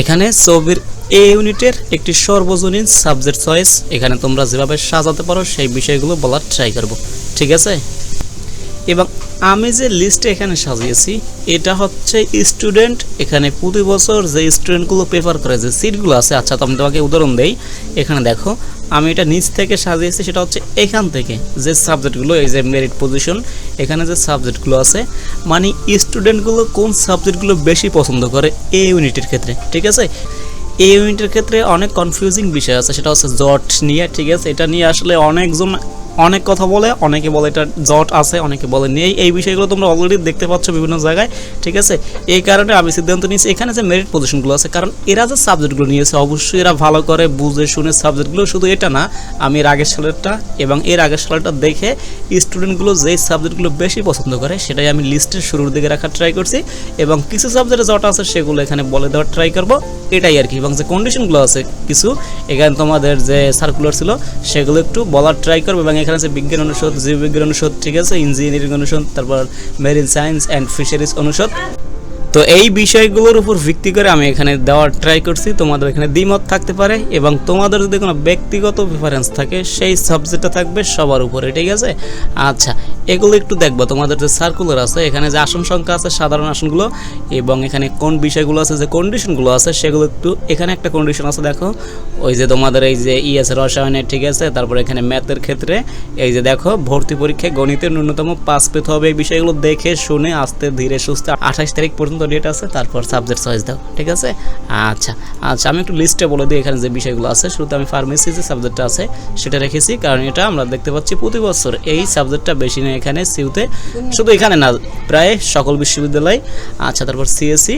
এখানে ছবির এ ইউনিটের একটি সর্বজনীন সাবজেক্ট চয়েস এখানে তোমরা যেভাবে সাজাতে পারো সেই বিষয়গুলো বলার ট্রাই করব। ঠিক আছে? এবং আমি যে লিস্টে এখানে সাজিয়েছি, এটা হচ্ছে স্টুডেন্ট এখানে প্রতি বছর যে স্টুডেন্টগুলো প্রেফার করে, যে সিটগুলো আছে আচ্ছা তো আমি তোমাকে উদাহরণ দেই, এখানে দেখো, আমি এটা নিচ থেকে সাজিয়েছি, সেটা হচ্ছে এখান থেকে, যে সাবজেক্টগুলো এই যে মেরিট পজিশন এখানে যে সাবজেক্টগুলো আছে মানে স্টুডেন্টগুলো কোন সাবজেক্টগুলো বেশি পছন্দ করে এই ইউনিটের ক্ষেত্রে, ঠিক আছে? এই ইউনিটের ক্ষেত্রে অনেক কনফিউজিং বিষয় আছে, সেটা হচ্ছে জট নিয়ে, ঠিক আছে? এটা নিয়ে আসলে অনেকজন অনেক কথা বলে, অনেকে বলে এটা জট আছে, অনেকে বলে নেই। এই বিষয়গুলো তোমরা অলরেডি দেখতে পাচ্ছ বিভিন্ন জায়গায়, ঠিক আছে? এই কারণে আমি সিদ্ধান্ত নিয়েছি, এখানে যে মেরিট পজিশনগুলো আছে, কারণ এরা যে সাবজেক্টগুলো নিয়েছে, অবশ্যই এরা ভালো করে বুঝে শুনে সাবজেক্টগুলো শুধু এটা না, আমি এর আগের সালেরটা এবং এর আগের সালেরটা দেখে স্টুডেন্টগুলো যেই সাবজেক্টগুলো বেশি পছন্দ করে, সেটাই আমি লিস্টের শুরুর দিকে রাখার ট্রাই করছি এবং কিছু সাবজেক্টে জট আছে, সেগুলো এখানে বলে দেওয়ার ট্রাই করব। এটাই আর কি, এবং যে কন্ডিশনগুলো আছে, কিছু, এখানে তোমাদের যে সার্কুলার ছিল, সেগুলো একটু বলার ট্রাই করব এবং এখানে আছে বিজ্ঞান অনুষদ, জীববিজ্ঞান অনুষদ, ঠিক আছে ইঞ্জিনিয়ারিং অনুষদ, তারপর মেরিন সায়েন্স অ্যান্ড ফিশারিজ অনুষদ। তো এই বিষয়গুলোর উপর ভিত্তি করে আমি এখানে দেওয়ার ট্রাই করছি। তোমাদের এখানে দ্বিমত থাকতে পারে এবং তোমাদের যদি কোনো ব্যক্তিগত প্রিফারেন্স থাকে, সেই সাবজেক্টটা থাকবে সবার উপরে, ঠিক আছে? আচ্ছা এগুলো একটু দেখব। তোমাদের যে সার্কুলার আছে, এখানে যে আসন সংখ্যা আছে, সাধারণ আসনগুলো, এবং এখানে কোন বিষয়গুলো আছে, যে কন্ডিশনগুলো আছে, সেগুলো একটু, এখানে একটা কন্ডিশন আছে, দেখো। ওই যে তোমাদের এই যে ইএস রসায়নের, ঠিক আছে? তারপর এখানে ম্যাথের ক্ষেত্রে, এই যে দেখো, ভর্তি পরীক্ষায় গণিতের ন্যূনতম পাস পেতে হবে। এই বিষয়গুলো দেখে, শুনে, আস্তে, ধীরে, সুস্থ, আঠাশ তারিখ পর্যন্ত ডেট আছে, তারপর সাবজেক্ট চয়েস দাও, ঠিক আছে? আচ্ছা আচ্ছা আমি একটু লিস্টে বলে দিই এখানে যে বিষয়গুলো আছে। শুরুতে আমি ফার্মেসি যে সাবজেক্টটা আছে, সেটা রেখেছি, কারণ এটা আমরা দেখতে পাচ্ছি প্রতি বছর এই সাবজেক্টটা বেশি নেই এখানে সিউতে শুধু এখানে না, প্রায় সকল বিশ্ববিদ্যালয়। আচ্ছা তারপর সিএসসি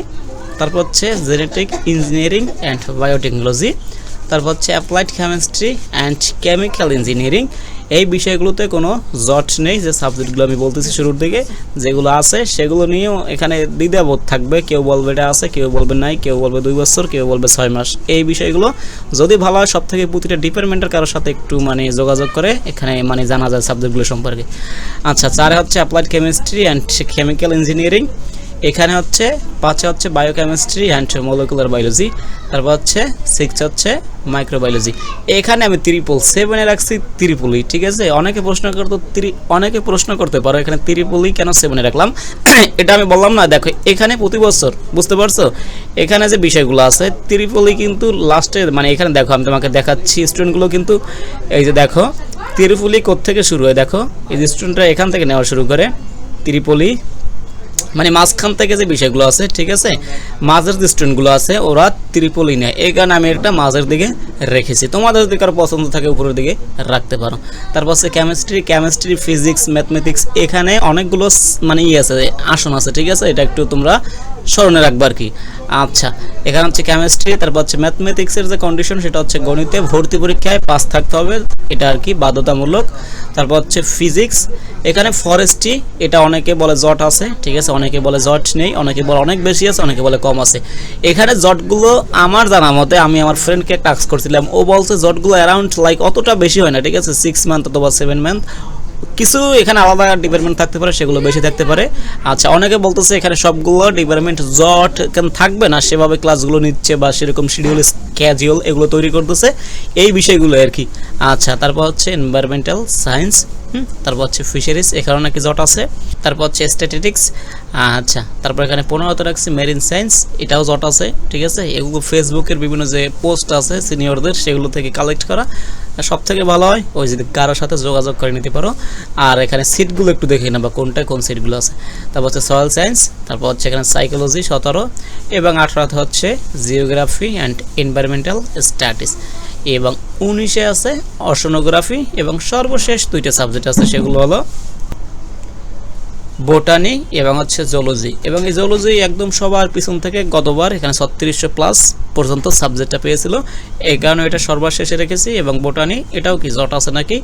তারপর হচ্ছে জেনেটিক ইঞ্জিনিয়ারিং অ্যান্ড বায়োটেকনোলজি তারপর হচ্ছে applied chemistry and chemical engineering এই বিষয়গুলোতে কোনো জট নেই যে সাবজেক্টগুলো আমি বলতেছি শুরুর দিকে, যেগুলো আছে সেগুলো নিয়েও এখানে দ্বিধাবোধ থাকবে। কেউ বলবে এটা আছে, কেউ বলবে নাই, কেউ বলবে দুই বছর, কেউ বলবে ছয় মাস। এই বিষয়গুলো যদি ভালো হয় সব থেকে প্রতিটা ডিপার্টমেন্টের কারোর সাথে একটু মানে যোগাযোগ করে, এখানে মানে জানা যায় সাবজেক্টগুলো সম্পর্কে। আচ্ছা চারে হচ্ছে applied chemistry and chemical engineering এখানে হচ্ছে পাঁচে হচ্ছে বায়োকেমিস্ট্রি অ্যান্ড মলিকুলার বায়োলজি তারপর হচ্ছে সিক্স হচ্ছে মাইক্রোবায়োলজি এখানে আমি ত্রিপল সেভেনে রাখছি ত্রিপলই ঠিক আছে? অনেকে প্রশ্ন করতো ত্রি অনেকে প্রশ্ন করতে পারো এখানে ত্রিপলই কেন সেভেনে রাখলাম? এটা আমি বললাম না, দেখো, এখানে প্রতি বছর, বুঝতে পারছ? এখানে যে বিষয়গুলো আছে ত্রিপলই কিন্তু লাস্টে মানে এখানে দেখো, আমি তোমাকে দেখাচ্ছি স্টুডেন্টগুলো কিন্তু, এই যে দেখো ত্রিপলি থেকে শুরু হয়? দেখো, এই যে স্টুডেন্টরা এখান থেকে নেওয়া শুরু করে ত্রিপলি মানে মাঝখান থেকে যে বিষয়গুলো আছে, ঠিক আছে? মাঝের যে স্টুডেন্টগুলো আছে, ওরা ত্রিপলি নেয় এই কারণে আমি এটা মাঝের দিকে রেখেছি। তোমাদের যদি কারও পছন্দ থাকে, উপরের দিকে রাখতে পারো। তারপর হচ্ছে কেমিস্ট্রি কেমিস্ট্রি ফিজিক্স ম্যাথমেটিক্স এখানে অনেকগুলো মানে ইয়ে আছে, আসন আছে, ঠিক আছে? এটা একটু তোমরা স্মরণে রাখব আর কি। আচ্ছা এখানে হচ্ছে কেমিস্ট্রি তারপর হচ্ছে ম্যাথমেটিক্সের যে কন্ডিশন সেটা হচ্ছে গণিতে ভর্তি পরীক্ষায় পাস থাকতে হবে, এটা আর কি বাধ্যতামূলক। তারপর হচ্ছে ফিজিক্স এখানে ফরেস্ট্রি এটা অনেকে বলে জট আছে, ঠিক আছে? অনেকে বলে জট নেই, অনেকে বলে অনেক বেশি আছে, অনেকে বলে কম আছে। এখানে জটগুলো আমার জানা মতে, আমি আমার ফ্রেন্ডকে টাক্স করছিলাম, ও বলছে জটগুলো অ্যারাউন্ড লাইক অতটা বেশি হয় না, ঠিক আছে? সিক্স মান্থ অথবা সেভেন মান্থ কিছু এখানে আলাদা ডিপার্টমেন্ট থাকতে পারে, সেগুলো বেশি থাকতে পারে। আচ্ছা অনেকে বলতেছে এখানে সবগুলো ডিপার্টমেন্ট জট কেন থাকবে না, সেভাবে ক্লাসগুলো নিচ্ছে বা সেরকম শিডিউল ক্যাজুয়াল এগুলো তৈরি করতেছে। এই বিষয়গুলো আর কি। আচ্ছা তারপর হচ্ছে এনভায়রনমেন্টাল সায়েন্স তারপর হচ্ছে ফিশারিজ এখানে নাকি জট আছে। তারপর হচ্ছে স্ট্যাটিস্টিক্স আচ্ছা তারপর এখানে পনেরোতে রাখছি মেরিন সায়েন্স এটাও জট আছে, ঠিক আছে? এগুলো ফেসবুকের বিভিন্ন যে পোস্ট আছে সিনিয়রদের সেগুলো থেকে কালেক্ট করা। সব থেকে ভালো হয়, ওই যদি কারোর সাথে যোগাযোগ করে নিতে পারো। আর এখানে সিটগুলো একটু দেখে নেবা কোনটা কোন সিটগুলো আছে। তারপর হচ্ছে সয়েল সায়েন্স তারপর হচ্ছে এখানে সাইকোলজি সতেরো, এবং আঠারোতে হচ্ছে জিওগ্রাফি অ্যান্ড এনভায়রনমেন্টাল স্ট্যাটিস এবং উনিশে আছে অশনোগ্রাফি এবং সর্বশেষ দুইটা সাবজেক্ট আছে, সেগুলো হলো বোটানি এবং হচ্ছে জোলজি। এবং এই জোলজি একদম সবার পিছন থেকে গতবার এখানে ছত্রিশশো প্লাস পর্যন্ত সাবজেক্টটা পেয়েছিল। এই কারণে এটা সর্বশেষে রেখেছি এবং বোটানি, এটাও কি জট আছে নাকি?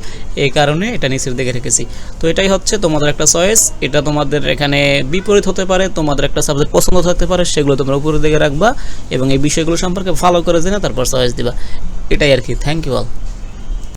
এই কারণে এটা নিচের দিকে রেখেছি। তো এটাই হচ্ছে তোমাদের একটা চয়েস এটা তোমাদের এখানে বিপরীত হতে পারে, তোমাদের একটা সাবজেক্ট পছন্দ থাকতে পারে, সেগুলো তোমরা উপরের দিকে রাখবা এবং এই বিষয়গুলো সম্পর্কে ভালো করে জেনে তারপর চয়েস দিবা। এটাই আর কি। Thank you all